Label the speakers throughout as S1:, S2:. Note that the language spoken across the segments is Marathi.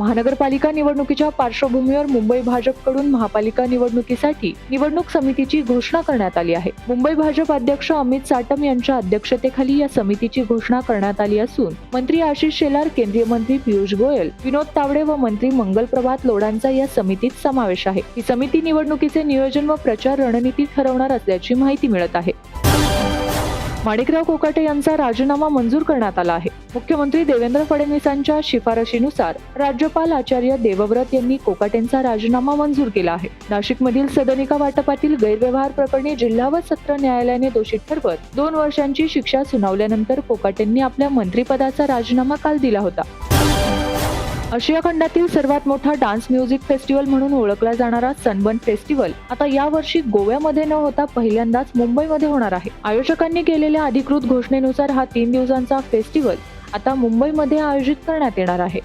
S1: महानगरपालिका निवडणुकीच्या पार्श्वभूमीवर मुंबई भाजपकडून महापालिका निवडणुकीसाठी निवडणूक समितीची घोषणा करण्यात आली आहे मुंबई भाजप अध्यक्ष अमित साटम यांच्या अध्यक्षतेखाली या समितीची घोषणा करण्यात आली असून मंत्री आशिष शेलार केंद्रीय मंत्री पियुष गोयल विनोद तावडे व मंत्री मंगल प्रभात लोडांचा या समितीत समावेश आहे ही समिती निवडणुकीचे नियोजन व प्रचार रणनीती ठरवणार असल्याची माहिती मिळत आहे माणिकराव कोकाटे यांचा राजीनामा मंजूर करण्यात आला आहे मुख्यमंत्री देवेंद्र फडणवीसांच्या शिफारशीनुसार राज्यपाल आचार्य देवव्रत यांनी कोकाटेंचा राजीनामा मंजूर केला आहे नाशिकमधील सदनिका वाटपातील गैरव्यवहार प्रकरणी जिल्हा व सत्र न्यायालयाने दोषी ठरवत दोन वर्षांची शिक्षा सुनावल्यानंतर कोकाटेंनी आपल्या मंत्रिपदाचा राजीनामा काल दिला होता आशिया खंडातील सर्वात मोठा डान्स म्युझिक फेस्टिवल म्हणून ओळखला जाणारा सनबर्न फेस्टिवल आता यावर्षी गोव्यामध्ये न होता पहिल्यांदाच मुंबईमध्ये होणार आहे आयोजकांनी केलेल्या अधिकृत घोषणेनुसार हा तीन दिवसांचा फेस्टिवल आता मुंबईमध्ये आयोजित करण्यात येणार आहे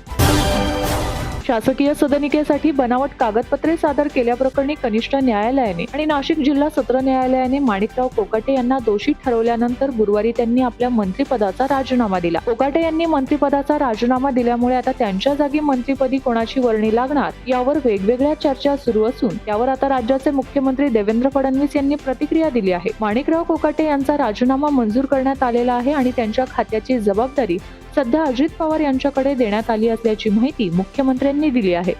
S1: शासकीय सदनिकेसाठी बनावट कागदपत्रे सादर केल्याप्रकरणी कनिष्ठ न्यायालयाने आणि नाशिक जिल्हा सत्र न्यायालयाने माणिकराव कोकाटे यांना दोषी ठरवल्यानंतर गुरुवारी त्यांनी आपल्या मंत्रिपदाचा राजीनामा दिला कोकाटे यांनी मंत्रिपदाचा राजीनामा दिल्यामुळे आता त्यांच्या जागी मंत्रिपदी कोणाची वर्णी लागणार यावर वेगवेगळ्या चर्चा सुरू असून त्यावर आता राज्याचे मुख्यमंत्री देवेंद्र फडणवीस यांनी प्रतिक्रिया दिली आहे माणिकराव कोकाटे यांचा राजीनामा मंजूर करण्यात आलेला आहे आणि त्यांच्या खात्याची जबाबदारी सध्या अजित पवार यांच्याकडे देण्यात आली असल्याची माहिती मुख्यमंत्र्यांनी दिली आहे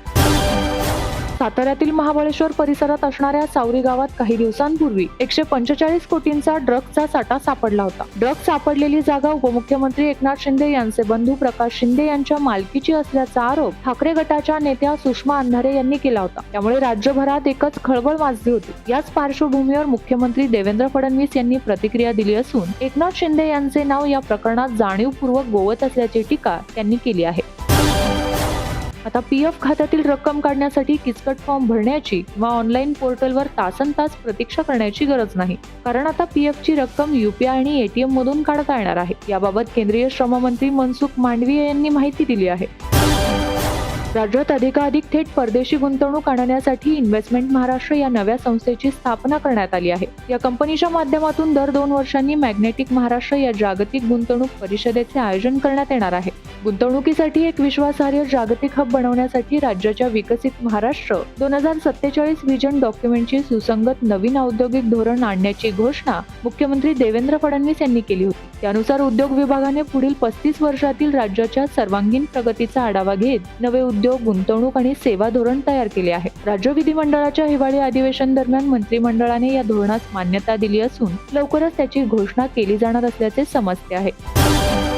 S1: साताऱ्यातील महाबळेश्वर परिसरात असणाऱ्या सावरी गावात काही दिवसांपूर्वी एकशे पंचेचाळीस कोटींचा ड्रग्जचा साठा सापडला होता ड्रग सापडलेली जागा उपमुख्यमंत्री एकनाथ शिंदे यांचे बंधू प्रकाश शिंदे यांच्या मालकीची असल्याचा आरोप ठाकरे गटाच्या नेत्या सुषमा अंधारे यांनी केला होता त्यामुळे राज्यभरात एकच खळबळ माजली होती याच पार्श्वभूमीवर मुख्यमंत्री देवेंद्र फडणवीस यांनी प्रतिक्रिया दिली असून एकनाथ शिंदे यांचे नाव या प्रकरणात जाणीवपूर्वक गोवत असल्याची टीका त्यांनी केली आहे आता पी एफ खात्यातील रक्कम काढण्यासाठी किचकट फॉर्म भरण्याची वा ऑनलाईन पोर्टलवर तासन तास प्रतीक्षा करण्याची गरज नाही कारण आता पी एफ ची रक्कम युपीआय आणि एटीएम मधून काढता येणार आहे याबाबत केंद्रीय श्रममंत्री मनसुख मांडवीय यांनी माहिती दिली आहे राज्यात अधिकाधिक थेट परदेशी गुंतवणूक आणण्यासाठी इन्व्हेस्टमेंट महाराष्ट्र या नव्या संस्थेची स्थापना करण्यात आली आहे या कंपनीच्या माध्यमातून दर दोन वर्षांनी मॅग्नेटिक महाराष्ट्र या जागतिक गुंतवणूक परिषदेचे आयोजन करण्यात येणार आहे गुंतवणुकीसाठी एक विश्वासार्ह जागतिक हब बनवण्यासाठी राज्याच्या विकसित महाराष्ट्र दोन हजार सत्तेचाळीस व्हिजन डॉक्युमेंटची सुसंगत नवीन औद्योगिक धोरण आणण्याची घोषणा मुख्यमंत्री देवेंद्र फडणवीस यांनी केली होती त्यानुसार उद्योग विभागाने पुढील पस्तीस वर्षातील राज्याच्या सर्वांगीण प्रगतीचा आढावा घेत नवे उद्योग गुंतवणूक आणि सेवा धोरण तयार केले आहे राज्य विधिमंडळाच्या हिवाळी अधिवेशन दरम्यान मंत्रिमंडळाने या धोरणास मान्यता दिली असून लवकरच त्याची घोषणा केली जाणार असल्याचे समजते आहे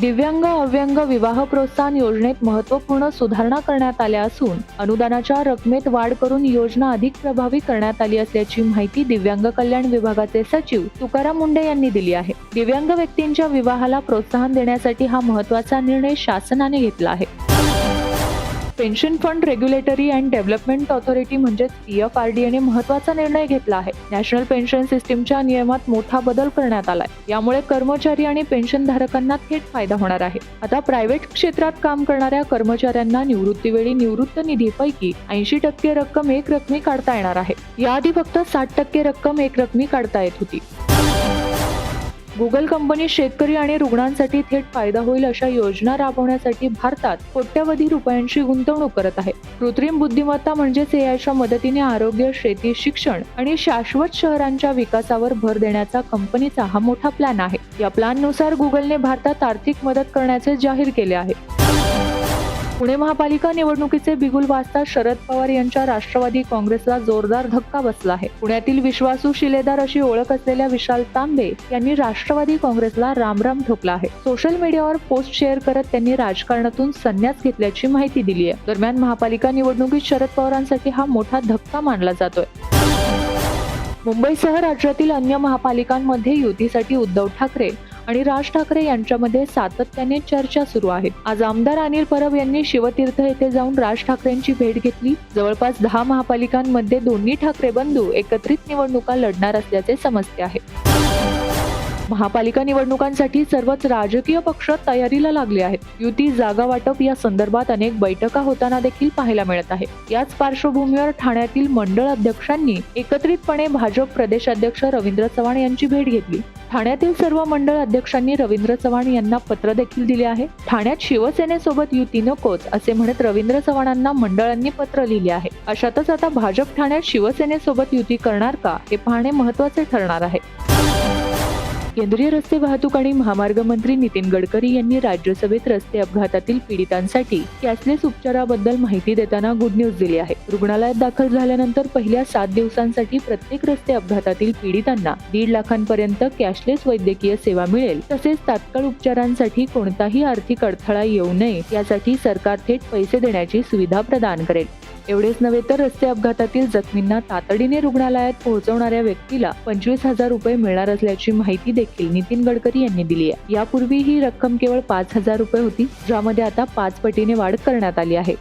S1: दिव्यांग अव्यंग विवाह प्रोत्साहन योजनेत महत्त्वपूर्ण सुधारणा करण्यात आल्या असून अनुदानाच्या रकमेत वाढ करून योजना अधिक प्रभावी करण्यात आली असल्याची माहिती दिव्यांग कल्याण विभागाचे सचिव तुकाराम मुंडे यांनी दिली आहे दिव्यांग व्यक्तींच्या विवाहाला प्रोत्साहन देण्यासाठी हा महत्वाचा निर्णय शासनाने घेतला आहे pension fund regulatory and development authority म्हणजेच पी एफ आर डी एने महत्वाचा निर्णय घेतला आहे नॅशनल पेन्शन सिस्टीमच्या नियमात मोठा बदल करण्यात आलाय यामुळे कर्मचारी आणि पेन्शनधारकांना थेट फायदा होणार आहे आता प्रायव्हेट क्षेत्रात काम करणाऱ्या कर्मचाऱ्यांना निवृत्तीवेळी निवृत्त निधीपैकी ऐंशी टक्के रक्कम एक रकमी काढता येणार आहे याआधी फक्त साठ टक्के रक्कम एक रकमी काढता येत होती गुगल कंपनी शेतकरी आणि रुग्णांसाठी थेट फायदा होईल अशा योजना राबवण्यासाठी भारतात कोट्यवधी रुपयांची गुंतवणूक करत आहे कृत्रिम बुद्धिमत्ता म्हणजेच एआयच्या मदतीने आरोग्य शेती शिक्षण आणि शाश्वत शहरांच्या विकासावर भर देण्याचा कंपनीचा हा मोठा प्लॅन आहे या प्लॅननुसार गुगलने भारतात आर्थिक मदत करण्याचे जाहीर केले आहे पुणे महापालिका निवडणुकीचे बिगुल वाजता शरद पवार यांच्या राष्ट्रवादी काँग्रेसला जोरदार धक्का बसला आहे पुण्यातील विश्वासू शिलेदार अशी ओळख असलेल्या विशाल तांबे यांनी राष्ट्रवादी काँग्रेसला रामराम ठोकला आहे सोशल मीडियावर पोस्ट शेअर करत त्यांनी राजकारणातून संन्यास घेतल्याची माहिती दिली आहे दरम्यान महापालिका निवडणुकीत शरद पवारांसाठी हा मोठा धक्का मानला जातोय मुंबईसह राज्यातील अन्य महापालिकांमध्ये युतीसाठी उद्धव ठाकरे आणि राज ठाकरे यांच्यामध्ये सातत्याने चर्चा सुरू आहे आज आमदार अनिल परब यांनी शिवतीर्थ येथे जाऊन राज ठाकरेंची भेट घेतली जवळपास दहा महापालिकांमध्ये दोन्ही ठाकरे बंधू एकत्रित निवडणुका लढणार असल्याचे समजते आहे महापालिका निवडणुकांसाठी सर्वच राजकीय पक्ष तयारीला लागले आहेत युती जागा वाटप या संदर्भात अनेक बैठका होताना देखील पाहायला मिळत आहे याच पार्श्वभूमीवर ठाण्यातील मंडळ अध्यक्षांनी एकत्रितपणे भाजप प्रदेशाध्यक्ष रवींद्र चव्हाण यांची भेट घेतली ठाण्यातील सर्व मंडळ अध्यक्षांनी रवींद्र चव्हाण यांना पत्र देखील दिले आहे ठाण्यात शिवसेनेसोबत युती नकोच असे म्हणत रवींद्र चव्हाणांना मंडळांनी पत्र लिहिले आहे अशातच आता भाजप ठाण्यात शिवसेनेसोबत युती करणार का हे पाहणे महत्वाचे ठरणार आहे केंद्रीय रस्ते वाहतूक आणि महामार्ग मंत्री नितीन गडकरी यांनी राज्यसभेत रस्ते अपघातातील पीडितांसाठी कॅशलेस उपचाराबद्दल माहिती देताना गुड न्यूज दिली आहे रुग्णालयात दाखल झाल्यानंतर पहिल्या सात दिवसांसाठी प्रत्येक रस्ते अपघातातील पीडितांना दीड लाखांपर्यंत कॅशलेस वैद्यकीय सेवा मिळेल तसेच तात्काळ उपचारांसाठी कोणताही आर्थिक अडथळा येऊ नये यासाठी सरकार थेट पैसे देण्याची सुविधा प्रदान करेल एवढेच नव्हे तर रस्ते अपघातातील जखमींना तातडीने रुग्णालयात पोहोचवणाऱ्या व्यक्तीला पंचवीस हजार रुपये मिळणार असल्याची माहिती देखील नितीन गडकरी यांनी दिली आहे यापूर्वी ही रक्कम केवळ पाच हजार रुपये होती ज्यामध्ये आता पाच पटीने वाढ करण्यात आली आहे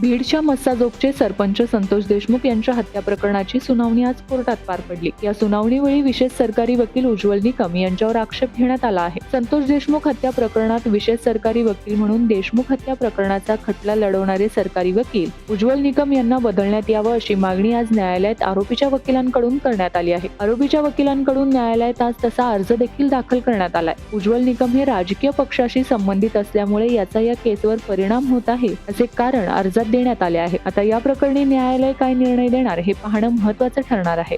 S1: भीडच्या मस्साजोगचे सरपंच संतोष देशमुख यांच्या हत्या प्रकरणाची सुनावणी आज कोर्टात पार पडली या सुनावणीवेळी विशेष सरकारी वकील उज्ज्वल निकम यांच्यावर आक्षेप घेण्यात आला आहे संतोष देशमुख हत्या प्रकरणात विशेष सरकारी वकील म्हणून देशमुख हत्या प्रकरणाचा खटला लढवणारे सरकारी वकील उज्ज्वल निकम यांना बदलण्यात यावं अशी मागणी आज न्यायालयात आरोपीच्या वकिलांकडून करण्यात आली आहे आरोपीच्या वकिलांकडून न्यायालयात आज तसा अर्ज देखील दाखल करण्यात आलाय उज्ज्वल निकम हे राजकीय पक्षाशी संबंधित असल्यामुळे याचा या केसवर परिणाम होत आहे असे कारण अर्ज देण्यात आले आहे आता या प्रकरणी न्यायालय काय निर्णय देणार हे पाहणं महत्त्वाचं ठरणार आहे